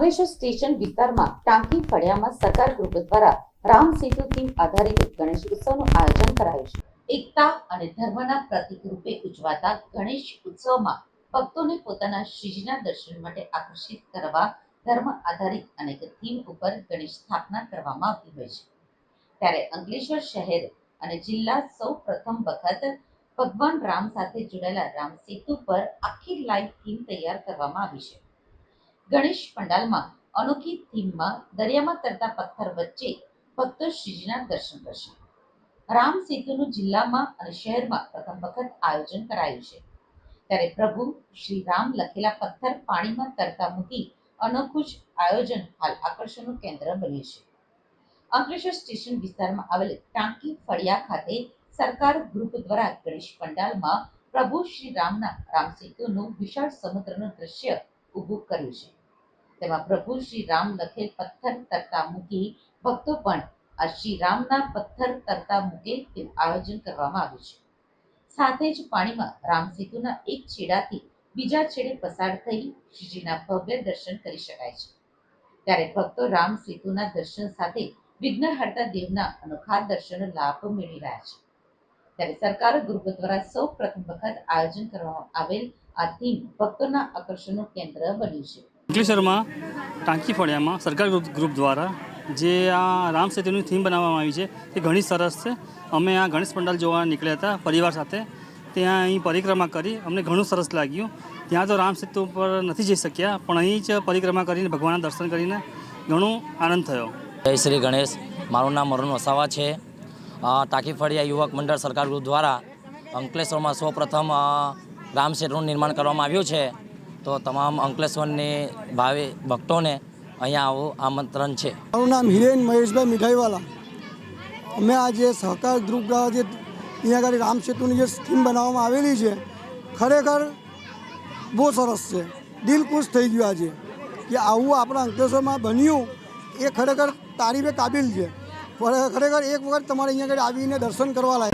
Ankleshwar station વિસ્તારમાં ટાંકી ફળિયામાં સરકાર ગ્રુપ દ્વારા રામ સેતુ થીમ આધારિત ગણેશ ઉત્સવનું આયોજન કરાયું છે. એકતા અને ધર્મના પ્રતીક રૂપે ઉજવાતા ગણેશ ઉત્સવમાં ભક્તોને પોતાના શ્રીજીના દર્શન માટે આકર્ષિત કરવા ધર્મ આધારિત અનેક થીમ ઉપર ગણેશ સ્થાપના કરવામાં આવતી હોય છે. ત્યારે અંકલેશ્વર શહેર અને જિલ્લા સૌ પ્રથમ વખત ભગવાન રામ સાથે જોડાયેલા રામ સેતુ પર આખી લાઈવ થીમ તૈયાર કરવામાં આવી છે. ગણેશ પંડાલમાં અનોખી થીમમાં દરિયામાં તરતા પથ્થર વચ્ચે ભક્તો શ્રીજીના દર્શન કરશે. રામ સેતુનું જિલ્લામાં અને શહેરમાં પ્રથમ વખત આયોજન કરાયું છે. ત્યારે પ્રભુ શ્રી રામ લખેલા પથ્થર પાણીમાં તરતા મૂકી અનોખું જ આયોજન હાલ આકર્ષણનું કેન્દ્ર બન્યું છે. અંકલેશ્વર સ્ટેશન વિસ્તારમાં આવેલ ટાંકી ફળિયા ખાતે સરકાર ગ્રુપ દ્વારા ગણેશ પંડાલમાં પ્રભુ શ્રી રામના રામ સેતુનું વિશાળ સમુદ્રનું દ્રશ્ય ઊભું કર્યું છે. તેમાં પ્રભુ શ્રી રામ લખેલ પથ્થર તરતા મૂકી ભક્તો પણ આ શ્રી રામના પથ્થર તરતા મૂકે તેવું આયોજન કરવામાં આવ્યું છે. સાથે જ પાણીમાં રામ સેતુના એક છેડાથી બીજા છેડે પસાર થઈ શ્રીજીના ભવ્ય દર્શન કરી શકાય છે. ત્યારે ભક્તો રામ સેતુના દર્શન સાથે વિઘ્નહર્તા દેવના અનોખા દર્શનનો લાભ મેળવી રહ્યા છે. ત્યારે સરકાર ગ્રુપ દ્વારા સૌ પ્રથમ વખત આયોજન કરવામાં આવેલ આ થીમ ભક્તોના આકર્ષણનું કેન્દ્ર બન્યું છે. અંકલેશ્વરમાં ટાંકી ફળિયામાં સરકાર ગ્રુપ દ્વારા જે આ રામ સેતુની થીમ બનાવવામાં આવી છે તે ઘણી સરસ છે. અમે આ ગણેશ પંડાલ જોવા નીકળ્યા હતા પરિવાર સાથે. ત્યાં અહીં પરિક્રમા કરી અમને ઘણું સરસ લાગ્યું. ત્યાં તો રામ સેતુ પર નથી જઈ શક્યા, પણ અહીં જ પરિક્રમા કરીને ભગવાનના દર્શન કરીને ઘણું આનંદ થયો. જય શ્રી ગણેશ. મારું નામ અરુણ વસાવા છે. ટાંકી ફળિયા યુવક મંડળ સરકાર ગ્રુપ દ્વારા અંકલેશ્વરમાં સૌપ્રથમ રામ સેતુનું નિર્માણ કરવામાં આવ્યું છે. તો તમામ અંકલેશ્વરની ભાવિ ભક્તોને અહીંયા આવું આમંત્રણ છે. મારું નામ હિરેન મહેશભાઈ મીઠાઈવાલા. અમે આજે સહકાર ગ્રુપ જે અહીંયા આગળ રામ સેતુની જે સ્કીમ બનાવવામાં આવેલી છે, ખરેખર બહુ સરસ છે. દિલ ખુશ થઈ ગયું આજે કે આવું આપણા અંકલેશ્વરમાં બન્યું એ ખરેખર તારીફે કાબિલ છે. ખરેખર એક વખત તમારે અહીંયા આગળ આવીને દર્શન કરવા લાયક